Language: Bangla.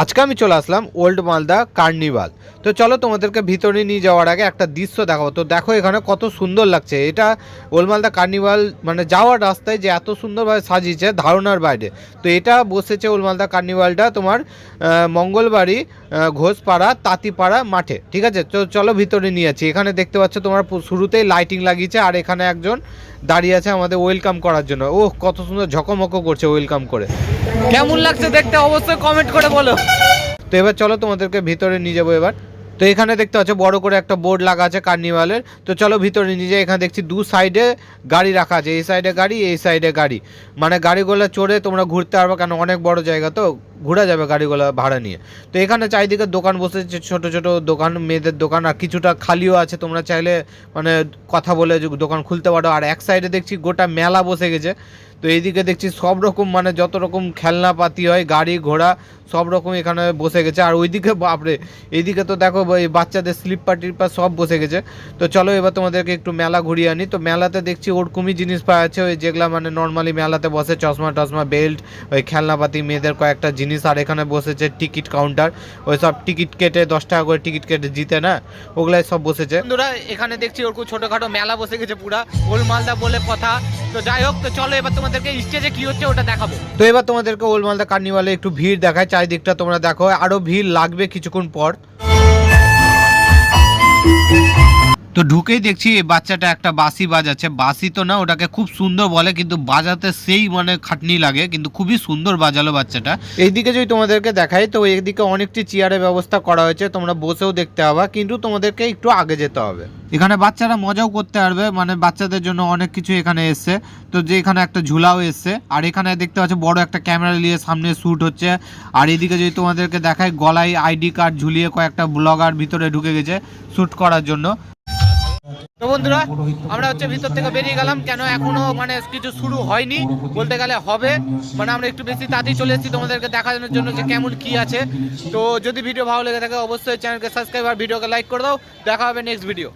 আজকে আমি চলে আসলাম ওল্ড মালদা কার্নিভাল। তো চলো তোমাদেরকে ভিতরে নিয়ে যাওয়ার আগে একটা দৃশ্য দেখাবো। তো দেখো এখানে কত সুন্দর লাগছে। এটা ওল্ড মালদা কার্নিভাল মানে যাওয়ার রাস্তায় যে এত সুন্দরভাবে সাজিয়েছে ধারণার বাইরে। তো এটা বসেছে ওল্ড মালদা কার্নিভালটা তোমার মঙ্গলবাড়ি ঘোষপাড়া, তাঁতিপাড়া মাঠে। ঠিক আছে? তো চলো ভিতরে নিয়ে যাচ্ছি। এখানে দেখতে পাচ্ছ তোমার শুরুতেই লাইটিং লাগিয়েছে। আর এখানে একজন দাঁড়িয়ে আছে আমাদের ওয়েলকাম করার জন্য। ও কত সুন্দর ঝকমক করছে ওয়েলকাম করে। কেমন লাগছে দেখতে অবশ্যই কমেন্ট করে বলো। তো এবার চলো তোমাদেরকে ভিতরে নিয়ে যাব এবার। তো এখানে দেখতে পাচ্ছ বড় করে একটা বোর্ড লাগা আছে কার্নিভালের তো চলো ভিতরে নিয়ে যাই এখানে দেখছি দু সাইডে গাড়ি রাখা আছে এই সাইডে গাড়ি এই সাইডে গাড়ি। মানে গাড়িগুলো চড়ে তোমরা ঘুরতে পারবে কেন অনেক বড় জায়গা তো। ঘোরা যাবে গাড়িগুলো ভাড়া নিয়ে। তো এখানে চারিদিকে দোকান বসেছে, ছোট ছোট দোকান, মেয়েদের দোকান, আর কিছুটা খালিও আছে। তোমরা চাইলে মানে কথা বলে দোকান খুলতে পারো। আর এক সাইডে দেখছি গোটা মেলা বসে গেছে। তো এইদিকে দেখছি সব রকম মানে যত রকম খেলনাপাতি হয়, গাড়ি ঘোড়া, সব রকম এখানে বসে গেছে। আর ওইদিকে বাপরে, এইদিকে তো দেখো এই বাচ্চাদের স্লিপ পার্টির পা সব বসে গেছে। তো চলো এবার তোমাদেরকে একটু মেলা ঘুরিয়ে আনি। তো মেলাতে দেখছি ওরকমই জিনিস পাওয়া যাচ্ছে। ওই যেগুলো মানে নর্মালি মেলাতে বসে চশমা টশমা বেল্ট ওই খেলনাপাতি, মেয়েদের কয়েকটা জিনিস আর এখানে বসেছে টিকিট কাউন্টার ওই সব টিকিট কেটে দশ টাকা করে টিকিট কেটে জিতে না? ওগুলাই সব বসেছে। বন্ধুরা এখানে দেখছি ওরকম ছোটখাটো মেলা বসে গেছে পুরা ওল মালদা বলে কথা। তো যাই হোক তো চলো এবার তোমাদেরকে স্টেজে কি হচ্ছে ওটা দেখাবো। তো এবার তোমাদেরকে ওল মালদা কার্নিভালে একটু ভিড় দেখায় চারিদিকটা তোমরা দেখো আরও ভিড় লাগবে কিছুক্ষণ পর। তো ঢুকেই দেখছি এই বাচ্চাটা একটা বাসি বাজাচ্ছে। বাসি তো না ওটাকে খুব সুন্দর বলে কিন্তু বাজাতে সেই মানে খাটনি লাগে কিন্তু খুবই সুন্দর বাজালো বাচ্চাটা। এইদিকে যদি তোমাদেরকে দেখাই তো এইদিকে অনেকটি চেয়ারের ব্যবস্থা করা হয়েছে তোমরা বসেও দেখতে পাবা কিন্তু তোমাদেরকে একটু আগে যেতে হবে। এখানে বাচ্চারা মজাও করতে পারবে মানে বাচ্চাদের জন্য অনেক কিছু এখানে এসছে। তো যে এখানে একটা ঝুলাও এসছে আর এখানে দেখতে পাচ্ছ বড় একটা ক্যামেরা নিয়ে সামনে শ্যুট হচ্ছে। আর এদিকে যদি তোমাদেরকে দেখায় গলায় আইডি কার্ড ঝুলিয়ে কয়েকটা ব্লগার ভিতরে ঢুকে গেছে শ্যুট করার জন্য। তো বন্ধুরা, আমরা হচ্ছে ভিতর থেকে বেরিয়ে গেলাম, কেন এখনও মানে কিছু শুরু হয়নি, বলতে গেলে হবে মানে আমরা একটু বেশি তাড়াতাড়ি চলে এসেছি তোমাদেরকে দেখানোর জন্য যে কেমন কি আছে। তো যদি ভিডিও ভালো লেগে থাকে, অবশ্যই চ্যানেলকে সাবস্ক্রাইব আর ভিডিওকে লাইক করে দাও। দেখা হবে নেক্সট ভিডিও